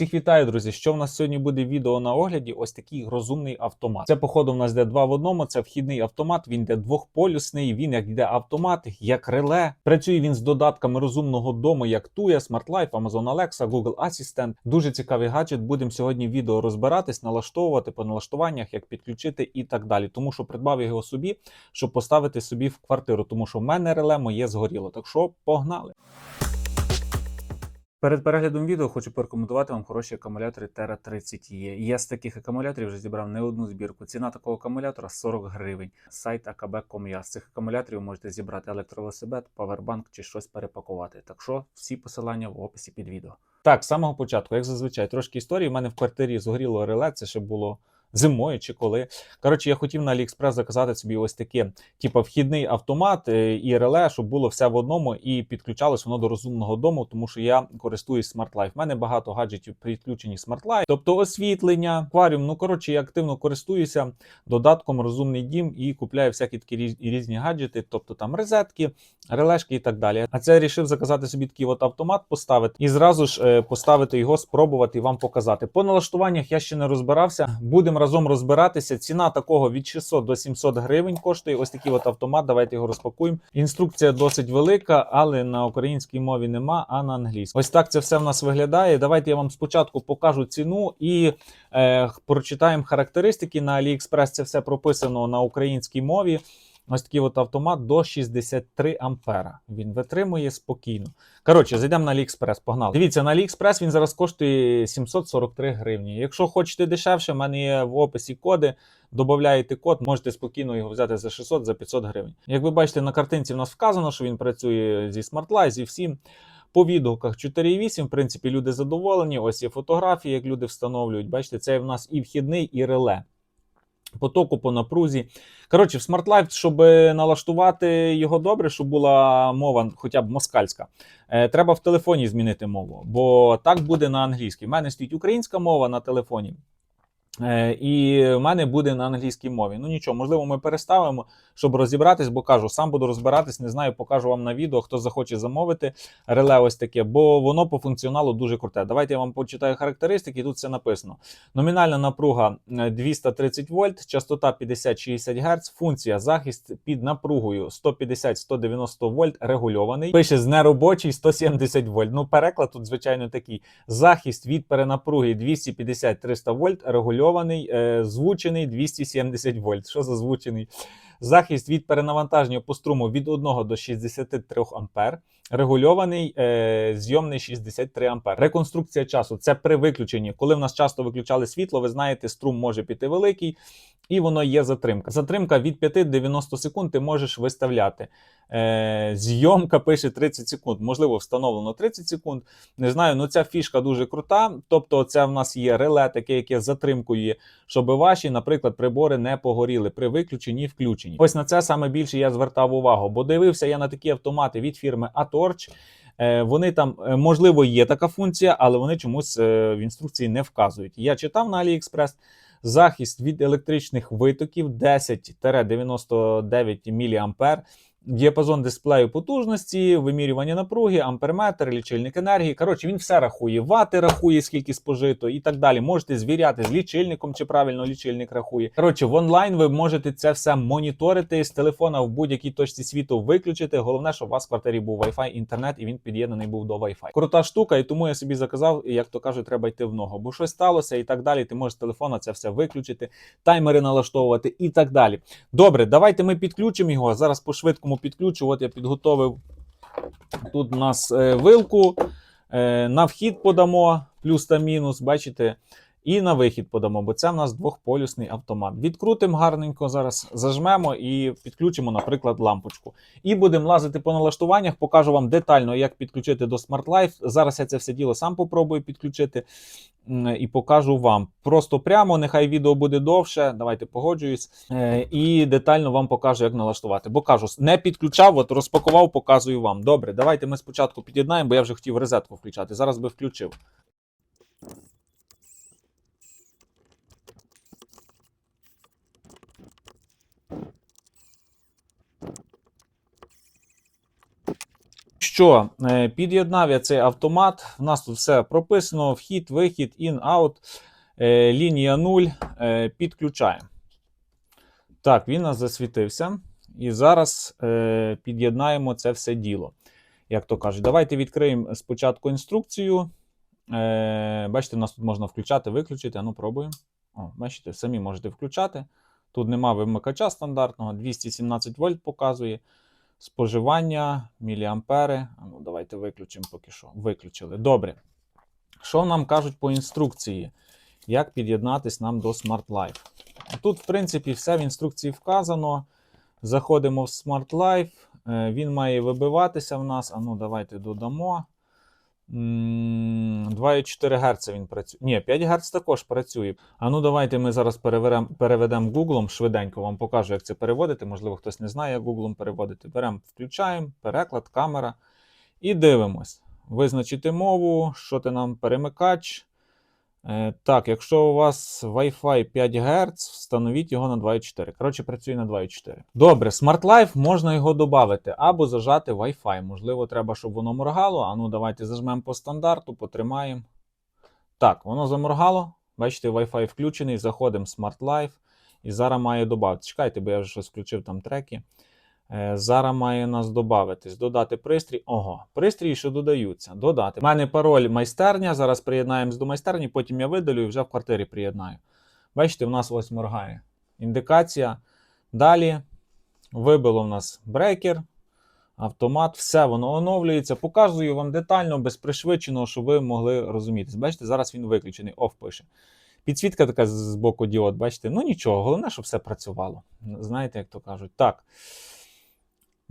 Всіх вітаю, друзі! Що в нас сьогодні буде відео на огляді? Ось такий розумний автомат. Це, походу, в нас йде два в одному. Це вхідний автомат. Він йде двохполюсний. Він як йде автомат, як реле. Працює він з додатками розумного дому, як Tuya, Smart Life, Amazon Alexa, Google Assistant. Дуже цікавий гаджет. Будемо сьогодні відео розбиратись, налаштовувати по налаштуваннях, як підключити і так далі. Тому що придбав його собі, щоб поставити собі в квартиру. Тому що в мене реле моє згоріло. Так що погнали. Перед переглядом відео хочу порекомендувати вам хороші акумулятори Terra 30 e Я з таких акумуляторів вже зібрав не одну збірку. Ціна такого акумулятора 40 гривень. Сайт akb.com.ua. З цих акумуляторів можете зібрати електровелосипед, павербанк чи щось перепакувати. Так що всі посилання в описі під відео. Так, з самого початку, як зазвичай, трошки історії. У мене в квартирі згоріло реле, це ще було. Зимою чи коли. Коротше, я хотів на AliExpress заказати собі ось таке, типу, вхідний автомат е, і реле, щоб було все в одному і підключалось воно до розумного дому, тому що я користуюсь Smart Life. У мене багато гаджетів підключені Smart Life, тобто освітлення, акваріум. Ну коротше, я активно користуюся додатком Розумний дім і купляю всякі такі різні гаджети, тобто там розетки, релешки і так далі. А це я рішив заказати собі такий от автомат, поставити і зразу ж е, поставити його, спробувати і вам показати. По налаштуваннях я ще не розбирався. Будемо разом розбиратися. Ціна такого від 600 до 700 гривень коштує. Ось такий от автомат. Давайте його розпакуємо. Інструкція досить велика, але на українській мові нема, а на англійській. Ось так це все в нас виглядає. Давайте я вам спочатку покажу ціну і е, прочитаємо характеристики. На AliExpress це все прописано на українській мові. Ось такий от автомат до 63 ампера. Він витримує спокійно. Коротше, зайдемо на AliExpress, погнали. Дивіться, на AliExpress він зараз коштує 743 гривні. Якщо хочете дешевше, в мене є в описі коди. Додаєте код, можете спокійно його взяти за 600 за 500 гривень. Як ви бачите, на картинці в нас вказано, що він працює зі Smart Life, зі всім. По відгуках 4,8, в принципі, люди задоволені. Ось є фотографії, як люди встановлюють. Бачите, це в нас і вхідний, і реле. Потоку по напрузі. Коротше, в Smart Life, щоб налаштувати його добре, щоб була мова хоча б москальська, е, треба в телефоні змінити мову, бо так буде на англійській. У мене стоїть українська мова на телефоні. Е, І в мене буде на англійській мові. Ну нічого, можливо, ми переставимо, щоб розібратись, бо кажу, сам буду розбиратись, не знаю, покажу вам на відео, хто захоче замовити реле ось таке, бо воно по функціоналу дуже круте. Давайте я вам почитаю характеристики, тут все написано. Номінальна напруга е, 230 вольт, частота 50-60 Гц, функція захист під напругою 150-190 вольт регульований. Пише з неробочий 170 вольт. Ну, переклад тут, звичайно, такий. Захист від перенапруги 250-300 вольт, регульований, е, звучений 270 вольт. Що за звучений? Захист від перенавантаження по струму від 1 до 63 ампер. Регульований е, зйомний 63 ампер. Реконструкція часу це при виключенні. Коли в нас часто виключали світло, ви знаєте, струм може піти великий, і воно є затримка. Затримка від 5 до 90 секунд ти можеш виставляти. Е, зйомка пише 30 секунд. Можливо, встановлено 30 секунд. Не знаю, ну ця фішка дуже крута. Тобто, це в нас є реле, таке, яке з затримкою, щоб ваші, наприклад, прибори не погоріли при виключенні і включенні. Ось на це саме більше я звертав увагу, бо дивився я на такі автомати від фірми Atorch. Е, Вони там, е, можливо, є така функція, але вони чомусь е, в інструкції не вказують. Я читав на AliExpress. Захист від електричних витоків 10-99 мА. Діапазон дисплею потужності, вимірювання напруги, амперметр, лічильник енергії. Коротше, він все рахує. Вати рахує, скільки спожито і так далі. Можете звіряти з лічильником, чи правильно лічильник рахує. Коротше, в онлайн ви можете це все моніторити з телефона в будь-якій точці світу виключити. Головне, щоб у вас в квартирі був Wi-Fi, інтернет, і він під'єднаний був до Wi-Fi. Крута штука, і тому я собі заказав, як то кажуть, треба йти в ногу. Бо щось сталося і так далі. Ти можеш з телефона це все виключити, таймери налаштовувати і так далі. Добре, давайте ми підключимо його. Зараз по швидкому підключу. От я підготовив тут у нас е, вилку. Е, на вхід подамо плюс та мінус, бачите. І на вихід подамо, бо це в нас двохполюсний автомат. Відкрутимо гарненько, зараз зажмемо і підключимо, наприклад, лампочку. І будемо лазити по налаштуваннях, покажу вам детально, як підключити до Smart Life. Зараз я це все діло сам попробую підключити і покажу вам. Просто прямо, нехай відео буде довше. Давайте погоджуюсь. Е, І детально вам покажу, як налаштувати. Бо кажу, не підключав, от розпакував, показую вам. Добре, давайте ми спочатку під'єднаємо, бо я вже хотів розетку включати. Зараз би включив. Що, е, під'єднав я цей автомат. У нас тут все прописано: вхід, вихід, ін, аут, е, лінія 0. Е, підключаємо. Так, він нас засвітився. І зараз під'єднаємо це все діло. Як то кажуть, давайте відкриємо спочатку інструкцію. Бачите, у нас тут можна включати, виключити. А ну, пробуємо. О, бачите, самі можете включати. Тут нема вимикача стандартного, 217 вольт показує. Споживання, міліампери. А ну, давайте виключимо поки що. Виключили. Добре. Що нам кажуть по інструкції? Як під'єднатись нам до Smart Life? Тут, в принципі, все в інструкції вказано. Заходимо в Smart Life. Е, Він має вибиватися в нас. А ну, давайте додамо. М, 2,4 Гц він працює. Ні, 5 Гц також працює. А ну давайте ми зараз переведемо Google, швиденько вам покажу, як це переводити. Можливо, хтось не знає, як Google переводити. Беремо, включаємо, переклад, камера і дивимось. Визначити мову, що ти нам перемикач. Е, так, якщо у вас Wi-Fi 5 Гц, встановіть його на 2,4. Коротше, працює на 2,4. Добре, Smart Life можна його додати або зажати Wi-Fi. Можливо, треба, щоб воно моргало. А ну, давайте зажмемо по стандарту, потримаємо. Так, воно заморгало. Бачите, Wi-Fi включений. Заходимо в Smart Life. І зараз має додати. Чекайте, бо я вже щось включив там треки. Е, Зараз має нас додатись. Додати пристрій. Ого, пристрії, що додаються. Додати. У мене пароль майстерня. Зараз приєднаємось до майстерні, потім я видалю і вже в квартирі приєднаю. Бачите, в нас ось моргає. Індикація. Далі вибило в нас брекер, автомат, все воно оновлюється. Показую вам детально, без пришвидшеного, щоб ви могли розуміти. Бачите, зараз він виключений, оф пише. Підсвітка така з боку діод, бачите? Ну нічого, головне, щоб все працювало. Знаєте, як то кажуть. Так.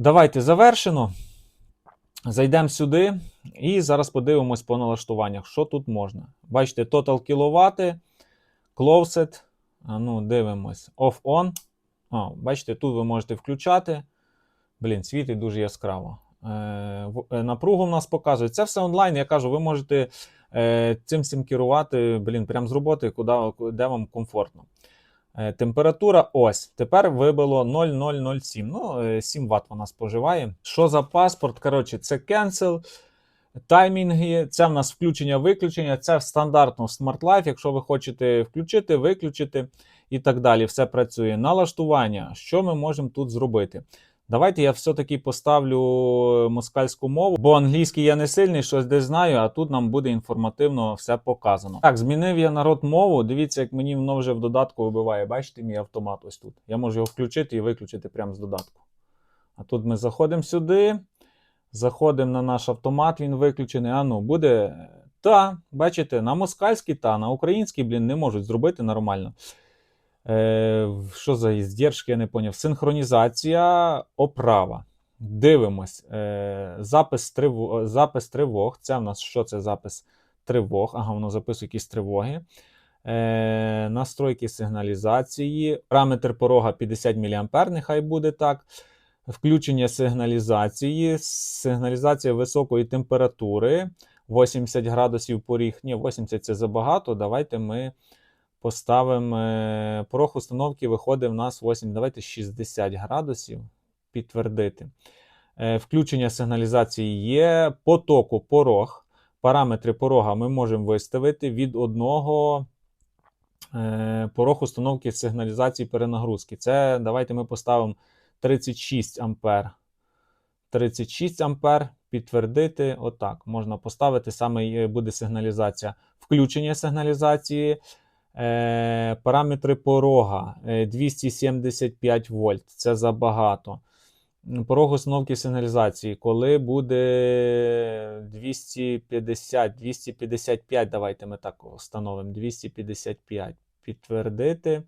Давайте завершено. Зайдемо сюди і зараз подивимось по налаштуваннях, що тут можна. Бачите, Total кіловати, Closed. А ну, дивимось. Off-on. Бачите, тут ви можете включати. Блін, світить дуже яскраво. Е, е, напругу в нас показує. Це все онлайн. Я кажу, ви можете е, цим всім керувати, блін, прямо з роботи, куди, де вам комфортно. Е, Температура ось. Тепер вибило 0,007. Ну, е, 7 Вт вона споживає. Що за паспорт? Коротше, це cancel. Таймінги, це в нас включення-виключення, це стандартно в Smart Life. Якщо ви хочете включити, виключити і так далі, все працює. Налаштування. Що ми можемо тут зробити? Давайте я все-таки поставлю москальську мову, бо англійський я не сильний, щось десь знаю, а тут нам буде інформативно все показано. Так, змінив я народ мову. Дивіться, як мені воно вже в додатку вибиває. Бачите, мій автомат ось тут. Я можу його включити і виключити прямо з додатку. А тут ми заходимо сюди. Заходимо на наш автомат, він виключений. А ну, буде. Та, бачите, на москальський та, на український, блін, не можуть зробити нормально. Е, що за іздержки, я не поняв. Синхронізація, оправа. Дивимось. Е, запис, тривог, запис тривог. Це в нас що це запис тривог? Ага, воно записує якісь тривоги. Е, настройки сигналізації. Параметр порога 50 мА, нехай буде так. Включення сигналізації, сигналізація високої температури, 80 градусів поріг. Ні, 80 це забагато. Давайте ми поставимо е, порог установки виходить в нас 8, давайте 60 градусів. Підтвердити. Е, Включення сигналізації є. Потоку порог. Параметри порога ми можемо виставити від одного е, порог установки сигналізації перенагрузки. Це давайте ми поставимо 36 ампер. 36 ампер. Підтвердити. Отак. Можна поставити. Саме буде сигналізація. Включення сигналізації. Е, параметри порога е, 275 вольт. Це забагато. Порог установки сигналізації. Коли буде 250, 255, давайте ми так встановимо. 255. Підтвердити.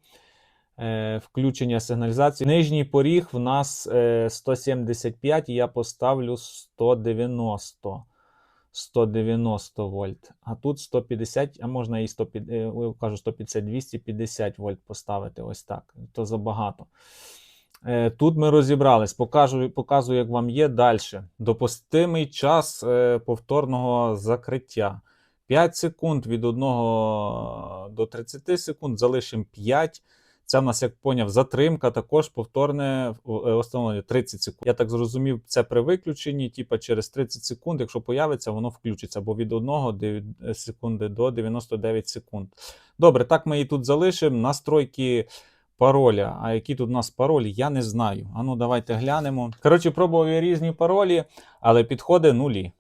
Е, включення сигналізації. Нижній поріг в нас е, 175, і я поставлю 190. 190 вольт. А тут 150, а можна і 150, е, кажу 150, 250 вольт поставити. Ось так. То забагато. Е, Тут ми розібрались. Покажу, показую, як вам є далі. Допустимий час е, повторного закриття. 5 секунд від 1 до 30 секунд, залишимо 5. Це в нас, як поняв, затримка, також повторне е, встановлення 30 секунд. Я так зрозумів, це при виключенні, типа через 30 секунд, якщо появиться, воно включиться, бо від 1 секунди до 99 секунд. Добре, так ми її тут залишимо. Настройки пароля. А які тут у нас паролі, я не знаю. А ну давайте глянемо. Коротше, пробував я різні паролі, але підходи нулі.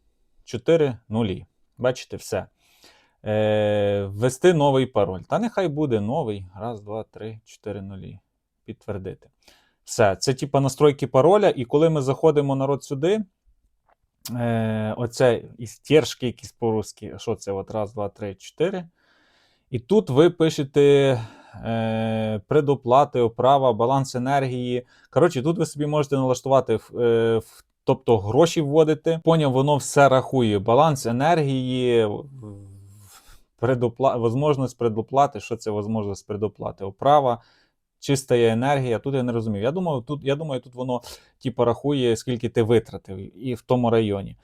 4 нулі. Бачите, все. Е, Ввести новий пароль. Та нехай буде новий. Раз, два, три, чотири нулі. Підтвердити. Все. Це типа настройки пароля. І коли ми заходимо народ сюди. Е, Оце істержки якісь по-русски. Що це? От раз, два, три, чотири. І тут ви пишете е, предоплати, оправа, баланс енергії. Коротше, тут ви собі можете налаштувати е, тобто гроші вводити. Поняв, воно все рахує. Баланс енергії, предопла... возможність предоплати. Що це можливість предоплати? Оправа, чиста енергія. Тут я не розумів. Я думаю, тут, я думаю, тут воно типу, рахує, скільки ти витратив і в тому районі.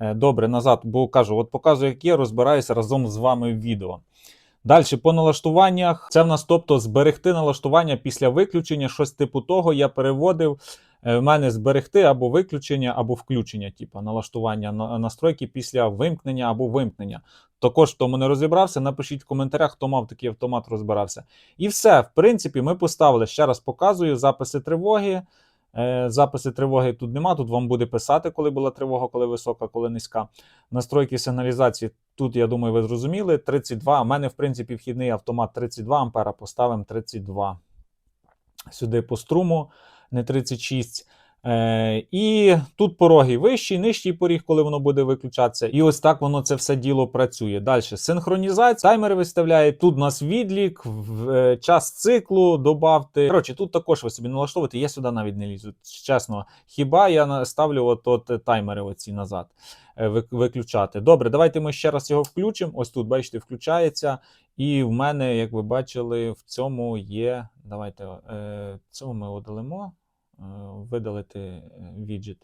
Е, Добре, назад, бо кажу, от показую, як є, розбираюся разом з вами в відео. Далі по налаштуваннях. Це в нас, тобто, зберегти налаштування після виключення, щось типу того. Я переводив. Е, В мене зберегти або виключення, або включення, типу налаштування на- настройки після вимкнення або вимкнення. Також, хто не розібрався, напишіть в коментарях, хто мав такий автомат, розбирався. І все, в принципі, ми поставили. Ще раз показую записи тривоги. Е, Записи тривоги тут нема. Тут вам буде писати, коли була тривога, коли висока, коли низька. Настройки сигналізації. Тут, я думаю, ви зрозуміли. 32. У мене, в принципі, вхідний автомат 32 ампера. Поставимо 32. Сюди по струму, не 36. Е, і тут пороги вищий, нижчий поріг, коли воно буде виключатися. І ось так воно це все діло працює. Далі синхронізація, таймер виставляє. Тут у нас відлік, в, е, час циклу добавте. Коротше, тут також ви собі налаштовуєте. Я сюди навіть не лізу. Чесно, хіба я ставлю от, от таймери оці назад е, виключати. Добре, давайте ми ще раз його включимо. Ось тут, бачите, включається. І в мене, як ви бачили, в цьому є. Давайте е, цього ми удалимо. Е, Видалити е, віджит.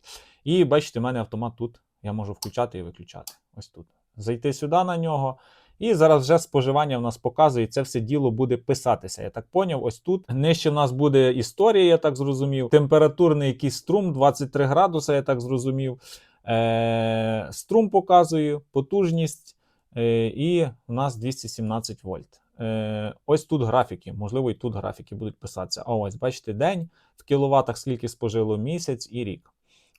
І бачите, в мене автомат тут. Я можу включати і виключати. Ось тут. Зайти сюди на нього. І зараз вже споживання в нас показує, це все діло буде писатися. Я так поняв. Ось тут. Нижче в нас буде історія, я так зрозумів. Температурний якийсь струм 23 градуса, я так зрозумів. Е, струм показую, потужність. Е, і в нас 217 вольт. Е, ось тут графіки, можливо, і тут графіки будуть писатися. А ось, бачите, день в кіловатах, скільки спожило місяць і рік.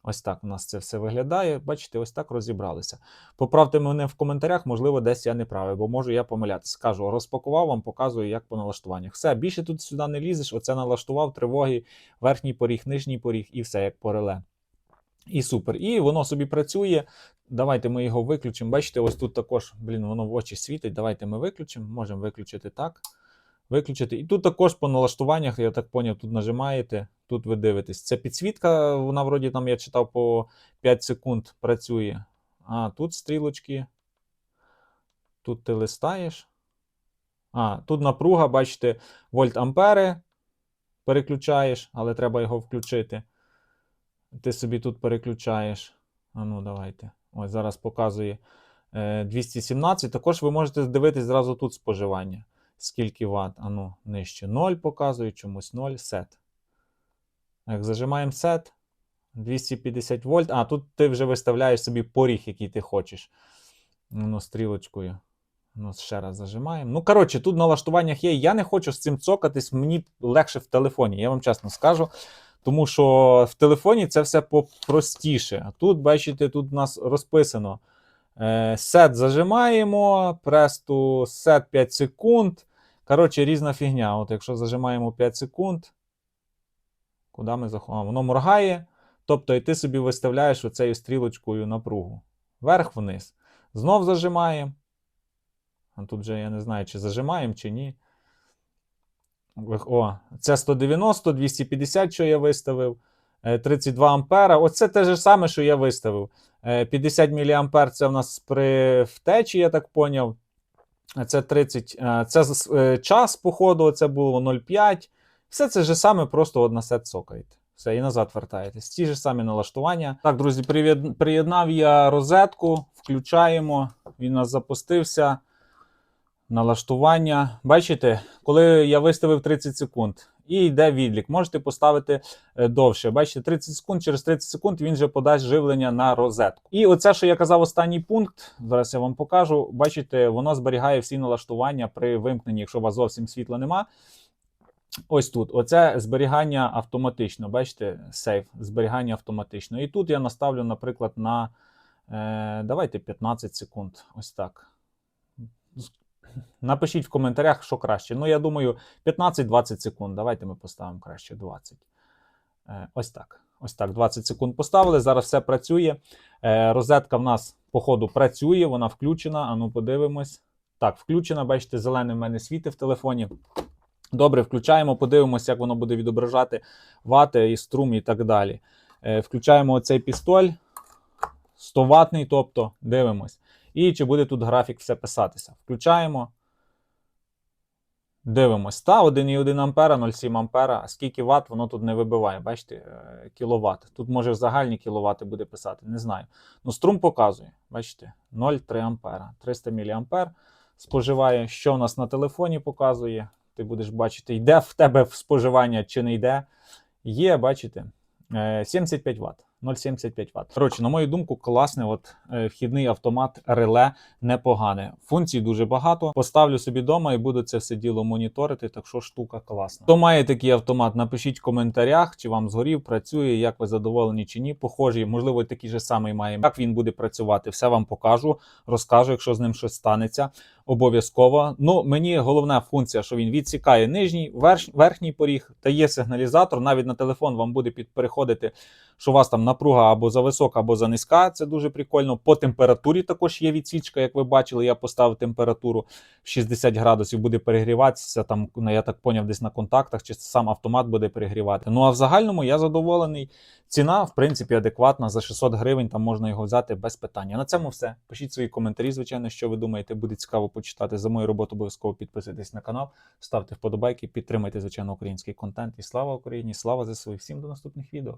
Ось так у нас це все виглядає. Бачите, ось так розібралися. Поправте мене в коментарях, можливо, десь я не правий, бо можу я помилятися. Кажу, розпакував вам, показую, як по налаштуваннях. Все, більше тут сюди не лізеш. Оце налаштував тривоги, верхній поріг, нижній поріг і все як по реле. І супер. І воно собі працює. Давайте ми його виключимо. Бачите, ось тут також, блін, воно в очі світить. Давайте ми виключимо. Можемо виключити так. Виключити. І тут також по налаштуваннях, я так поняв, тут нажимаєте, тут ви дивитесь. Це підсвітка, вона вроді там я читав по 5 секунд працює. А, тут стрілочки. Тут ти листаєш. А, тут напруга, бачите, вольт ампери переключаєш, але треба його включити. Ти собі тут переключаєш. А ну, давайте. Ось зараз показує е, 217. Також ви можете дивитись зразу тут споживання. Скільки ватт? А ну, нижче 0 показує, чомусь 0, сет. Як зажимаємо сет, 250 вольт. А, тут ти вже виставляєш собі поріг, який ти хочеш. Ну, стрілочкою. Ну, ще раз зажимаємо. Ну, коротше, тут в налаштуваннях є. Я не хочу з цим цокатись, мені легше в телефоні, я вам чесно скажу. Тому що в телефоні це все попростіше. А тут, бачите, тут у нас розписано. Сет зажимаємо, престу сет 5 секунд. Коротше, різна фігня. От якщо зажимаємо 5 секунд, куди ми заходимо? Воно моргає. Тобто, і ти собі виставляєш оцею стрілочкою напругу. Вверх-вниз. Знов зажимаємо. А тут вже я не знаю, чи зажимаємо, чи ні. О, це 190, 250, що я виставив. е, 32 ампера. Оце те ж саме, що я виставив. Е, 50 мА це в нас при втечі, я так поняв. Е, Це 30. е, Це е, час, походу, це було 0,5. Все це ж саме, просто от на сет цокаєте. Все, і назад вертаєтесь. Ті ж самі налаштування. Так, друзі, приєднав я розетку, включаємо. Він у нас запустився. Налаштування. Бачите, коли я виставив 30 секунд і йде відлік, можете поставити е, довше. Бачите, 30 секунд, через 30 секунд він вже подасть живлення на розетку. І оце, що я казав, останній пункт. Зараз я вам покажу. Бачите, воно зберігає всі налаштування при вимкненні, якщо у вас зовсім світла нема. Ось тут. Оце зберігання автоматично. Бачите, сейф, зберігання автоматично. І тут я наставлю, наприклад, на е, давайте 15 секунд. Ось так. Напишіть в коментарях, що краще. Ну, я думаю, 15-20 секунд. Давайте ми поставимо краще 20. Е, ось так. Ось так. 20 секунд поставили. Зараз все працює. Е, розетка в нас, по ходу, працює, вона включена. Ану, подивимось. Так, включена. Бачите, зелений в мене світить в телефоні. Добре, включаємо, подивимося, як воно буде відображати вати і струм і так далі. Е, включаємо оцей пістоль 100 ватний, тобто дивимось. І чи буде тут графік все писатися. Включаємо. Дивимось. Та 1,1 ампера, 0,7 ампера. Скільки ватт воно тут не вибиває. Бачите, е, кіловат. Тут може загальні кіловати буде писати, не знаю. Ну, струм показує. Бачите, 0,3 ампера. 300 мА споживає. Що в нас на телефоні показує? Ти будеш бачити, йде в тебе в споживання чи не йде. Є, бачите, е, 75 Вт. 0,75 Вт. Коротше, на мою думку, класний от е, вхідний автомат реле непогане. Функцій дуже багато. Поставлю собі вдома і буду це все діло моніторити. Так що штука класна. Хто має такий автомат, напишіть в коментарях, чи вам згорів, працює, як ви задоволені чи ні. Похожий, можливо, такий же самий має. Як він буде працювати, все вам покажу, розкажу, якщо з ним щось станеться. Обов'язково. Ну, мені головна функція, що він відсікає нижній, верх, верхній поріг, та є сигналізатор. Навіть на телефон вам буде переходити, що у вас там напруга або за висока, або за низька. Це дуже прикольно. По температурі також є відсічка, як ви бачили. Я поставив температуру в 60 градусів, буде перегріватися. Там, ну, я так поняв, десь на контактах, чи сам автомат буде перегрівати. Ну а в загальному я задоволений. Ціна, в принципі, адекватна. За 600 гривень там можна його взяти без питання. На цьому все. Пишіть свої коментарі, звичайно, що ви думаєте. Буде цікаво почитати. За мою роботу обов'язково підписуйтесь на канал, ставте вподобайки, підтримайте, звичайно, український контент. І слава Україні! Слава ЗСУ! Всім до наступних відео.